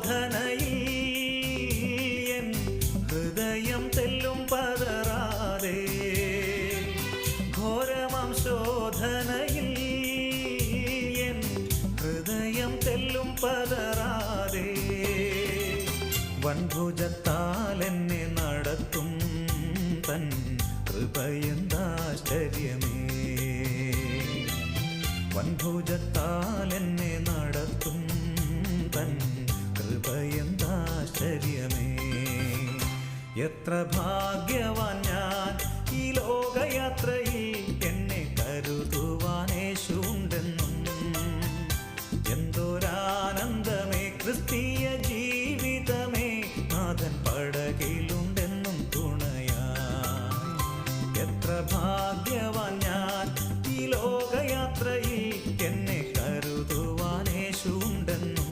ശോധനയിൽ ഹൃദയം തെല്ലും പതറാതെ ഘോരമാം ശോധനയിൽ ഹൃദയം തെല്ലും പതറാതെ വൻഭുജത്താൽ എന്നെ നടത്തും തൻ കൃപയെന്താശ്ചര്യമേ. വൻഭുജത്താൽ എന്നെ നടത്തും തൻ ആശ്ചര്യമേ. എത്ര ഭാഗ്യവാൻ ഞാൻ ഈ ലോകയാത്രയിൽ എന്നെ കരുതുവാനേശുണ്ടെന്നും എന്തോരാനന്ദമേ ക്രിസ്തീയ ജീവിതമേ നാഥൻ പടകിലുണ്ടെന്നും തുണയാ എത്ര ഭാഗ്യവാൻ ഞാൻ